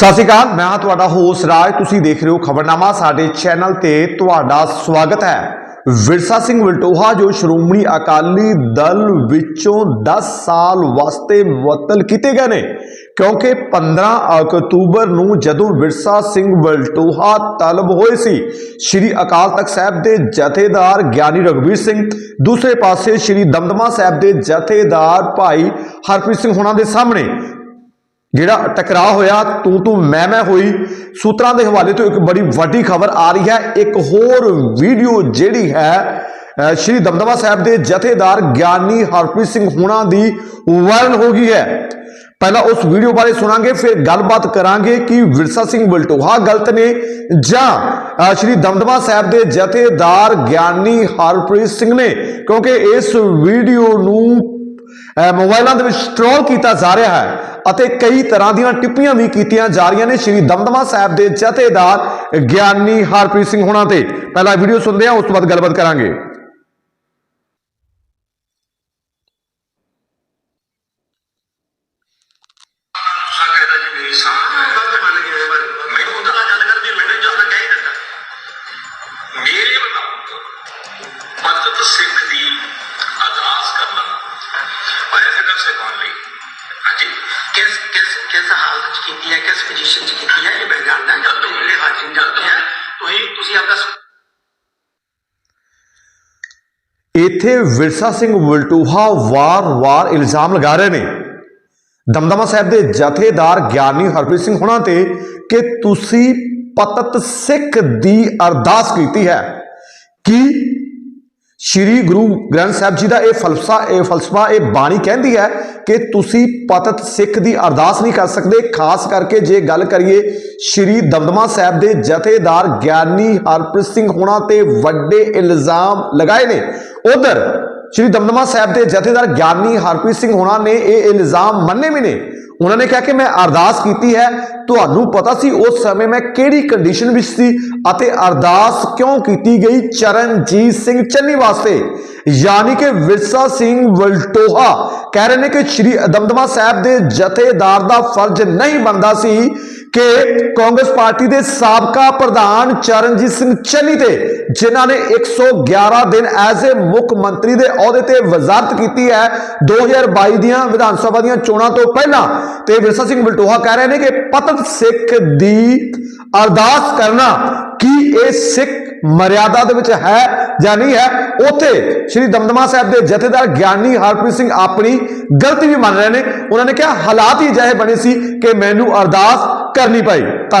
ਸਤਿ ਸ਼੍ਰੀ ਅਕਾਲ, ਮੈਂ ਹਾਂ ਤੁਹਾਡਾ ਹੋਸਟ ਰਾਜ। ਤੁਸੀਂ ਦੇਖ ਰਹੇ ਹੋ ਖਬਰਨਾਮਾ, ਸਾਡੇ ਚੈਨਲ ਤੇ ਤੁਹਾਡਾ ਸਵਾਗਤ ਹੈ। ਵਿਰਸਾ ਸਿੰਘ ਵਲਟੋਹਾ, ਜੋ ਸ਼੍ਰੋਮਣੀ ਅਕਾਲੀ ਦਲ ਵਿੱਚੋਂ 10 ਸਾਲ ਵਾਸਤੇ ਮੁਅੱਤਲ ਕੀਤੇ ਗਏ ਨੇ, ਕਿਉਂਕਿ 15 ਅਕਤੂਬਰ ਨੂੰ ਜਦੋਂ ਵਿਰਸਾ ਸਿੰਘ ਵਲਟੋਹਾ ਤਲਬ ਹੋਏ ਸੀ, ਸ਼੍ਰੀ ਅਕਾਲ ਤਖਤ ਸਾਹਿਬ ਦੇ ਜਥੇਦਾਰ ਗਿਆਨੀ ਰਘਵੀਰ ਸਿੰਘ, ਦੂਸਰੇ ਪਾਸੇ ਸ਼੍ਰੀ ਦਮਦਮਾ ਸਾਹਿਬ ਦੇ ਜਥੇਦਾਰ ਭਾਈ ਹਰਪ੍ਰੀਤ ਸਿੰਘ ਹੋਣਾ ਦੇ ਸਾਹਮਣੇ ਜਿਹੜਾ ਟਕਰਾਅ ਹੋਇਆ, ਤੂੰ ਤੂੰ ਮੈਂ ਮੈਂ ਹੋਈ, ਸੂਤਰਾਂ ਦੇ ਹਵਾਲੇ ਤੋਂ ਇੱਕ ਬੜੀ ਵੱਡੀ ਖਬਰ ਆ ਰਹੀ ਹੈ। ਇੱਕ ਹੋਰ ਵੀਡੀਓ ਜਿਹੜੀ ਹੈ ਸ਼੍ਰੀ ਦਮਦਮਾ ਸਾਹਿਬ ਦੇ ਜਥੇਦਾਰ ਗਿਆਨੀ ਹਰਪ੍ਰੀਤ ਸਿੰਘ ਹੁਣਾ ਦੀ ਵਾਇਰਲ ਹੋ ਗਈ ਹੈ। ਪਹਿਲਾਂ ਉਸ ਵੀਡੀਓ ਬਾਰੇ ਸੁਣਾਂਗੇ, ਫਿਰ ਗੱਲਬਾਤ ਕਰਾਂਗੇ ਕਿ ਵਿਰਸਾ ਸਿੰਘ ਬਲਟੋਹਾ ਗਲਤ ਨੇ ਜਾਂ ਸ਼੍ਰੀ ਦਮਦਮਾ ਸਾਹਿਬ ਦੇ ਜਥੇਦਾਰ ਗਿਆਨੀ ਹਰਪ੍ਰੀਤ ਸਿੰਘ ਨੇ। ਕਿਉਂਕਿ ਇਸ ਵੀਡੀਓ ਨੂੰ ਮੋਬਾਈਲਾਂ ਦੇ ਵਿੱਚ ਸਟ੍ਰੋਲ ਕੀਤਾ ਜਾ ਰਿਹਾ ਹੈ ਅਤੇ ਕਈ ਤਰ੍ਹਾਂ ਦੀਆਂ ਟਿੱਪੀਆਂ ਵੀ ਕੀਤੀਆਂ ਜਾ ਰਹੀਆਂ ਨੇ ਸ਼੍ਰੀ ਦਮਦਮਾ ਸਾਹਿਬ ਦੇ ਜਥੇਦਾਰ ਗਿਆਨੀ ਹਰਪ੍ਰੀਤ ਸਿੰਘ ਹੋਣਾ ਤੇ। ਪਹਿਲਾਂ ਵੀਡੀਓ ਸੁਣਦੇ ਹਾਂ, ਉਸ ਤੋਂ ਬਾਅਦ ਗੱਲਬਾਤ ਕਰਾਂਗੇ। ਗੁੱਸਾ ਕਰਦਾ ਕੀਤੀ ਹੈ ਕਿਸ ਪੋਜੀਸ਼ਨ 'ਚ ਕੀਤੀ ਹੈ ਇਹ ਬੇਗਾਨਾ ਜਦ ਤੱਕ ਇਹ ਹਾਜ਼ਰੀ ਜਾਂਦੇ ਹੈ ਤੁਸੀਂ ਤੁਸੀਂ ਆਪਦਾ ਇੱਥੇ ਵਿਰਸਾ ਸਿੰਘ ਵਲਟੂਹਾ ਵਾਰ-ਵਾਰ ਇਲਜ਼ਾਮ ਲਗਾ ਰਹੇ ਨੇ। ਦਮਦਮਾ ਸਾਹਿਬ ਦੇ ਜਥੇਦਾਰ ਗਿਆਨੀ ਹਰਪ੍ਰੀਤ ਸਿੰਘ ਹੁਣਾਂ ਤੇ ਕਿ ਤੁਸੀਂ ਪਤਤ ਸਿੱਖ ਦੀ ਅਰਦਾਸ ਕੀਤੀ ਹੈ। ਕਿ ਸ਼੍ਰੀ ਗੁਰੂ ਗ੍ਰੰਥ ਸਾਹਿਬ ਜੀ ਦਾ ਇਹ ਫਲਸਫਾ ਇਹ ਫਲਸਫਾ, ਇਹ ਬਾਣੀ ਕਹਿੰਦੀ ਹੈ ਕਿ ਤੁਸੀਂ ਪਤਤ ਸਿੱਖ ਦੀ ਅਰਦਾਸ ਨਹੀਂ ਕਰ ਸਕਦੇ। ਖਾਸ ਕਰਕੇ ਜੇ ਗੱਲ ਕਰੀਏ ਸ਼੍ਰੀ ਦਮਦਮਾ ਸਾਹਿਬ ਦੇ ਜਥੇਦਾਰ ਗਿਆਨੀ ਹਰਪ੍ਰੀਤ ਸਿੰਘ ਹੋਣਾ ਤੇ ਵੱਡੇ ਇਲਜ਼ਾਮ ਲਗਾਏ ਨੇ। ਉਧਰ ਸ਼੍ਰੀ ਦਮਦਮਾ ਸਾਹਿਬ ਦੇ ਜਥੇਦਾਰ ਗਿਆਨੀ ਹਰਪ੍ਰੀਤ ਸਿੰਘ ਹੋਣਾ ਨੇ ਇਹ ਇਲਜ਼ਾਮ ਮੰਨੇ ਵੀ ਨੇ। ਉਹਨਾਂ ਨੇ ਕਿਹਾ ਕਿ ਮੈਂ ਅਰਦਾਸ ਕੀਤੀ ਹੈ, ਤੁਹਾਨੂੰ ਪਤਾ ਸੀ ਉਸ ਸਮੇਂ ਮੈਂ ਕਿਹੜੀ ਕੰਡੀਸ਼ਨ ਵਿੱਚ ਸੀ ਅਤੇ ਅਰਦਾਸ ਕਿਉਂ ਕੀਤੀ ਗਈ? ਚਰਨਜੀਤ ਸਿੰਘ ਚੰਨੀ ਵਾਸਤੇ। ਯਾਨੀ ਕਿ ਵਿਰਸਾ ਸਿੰਘ ਵਲਟੋਹਾ ਕਹਿ ਰਹੇ ਨੇ ਕਿ ਸ਼੍ਰੀ ਅਦਮਦਮਾ ਸਾਹਿਬ ਦੇ ਜਥੇਦਾਰ ਦਾ ਫਰਜ਼ ਨਹੀਂ ਬਣਦਾ ਸੀ ਕਿ ਕਾਂਗਰਸ ਪਾਰਟੀ ਦੇ ਸਾਬਕਾ ਪ੍ਰਧਾਨ ਚਰਨਜੀਤ ਸਿੰਘ ਚੰਨੀ ਤੇ ਜਿਨ੍ਹਾਂ ਨੇ 111 ਦਿਨ ਐਜ਼ ਏ ਮੁੱਖ ਮੰਤਰੀ ਦੇ ਅਹੁਦੇ ਤੇ ਵਜ਼ਾਰਤ ਕੀਤੀ ਹੈ 2022 ਦੀਆਂ ਵਿਧਾਨ ਸਭਾ ਦੀਆਂ ਚੋਣਾਂ ਤੋਂ ਪਹਿਲਾਂ। ਤੇ ਵਿਰਸਾ ਸਿੰਘ ਬਲਟੋਹਾ ਕਹਿ ਰਹੇ ਨੇ ਕਿ ਪਤਤ ਸਿੱਖ ਦੀ ਅਰਦਾਸ ਕਰਨਾ ਕੀ ਇਹ ਸਿੱਖ ਮਰਿਆਦਾ ਦੇ ਵਿੱਚ ਹੈ ਜਾਂ ਨਹੀਂ ਹੈ? ਉੱਥੇ ਸ਼੍ਰੀ ਦਮਦਮਾ ਸਾਹਿਬ ਦੇ ਜਥੇਦਾਰ ਗਿਆਨੀ ਹਰਪ੍ਰੀਤ ਸਿੰਘ ਆਪਣੀ ਗਲਤੀ ਵੀ ਮੰਨ ਰਹੇ ਨੇ। ਉਹਨਾਂ ਨੇ ਕਿਹਾ, ਹਾਲਾਤ ਹੀ ਅਜਿਹੇ ਬਣੇ ਸੀ ਕਿ ਮੈਨੂੰ ਅਰਦਾਸ ਕਰਨੀ ਪਈ। ਧੰਨ-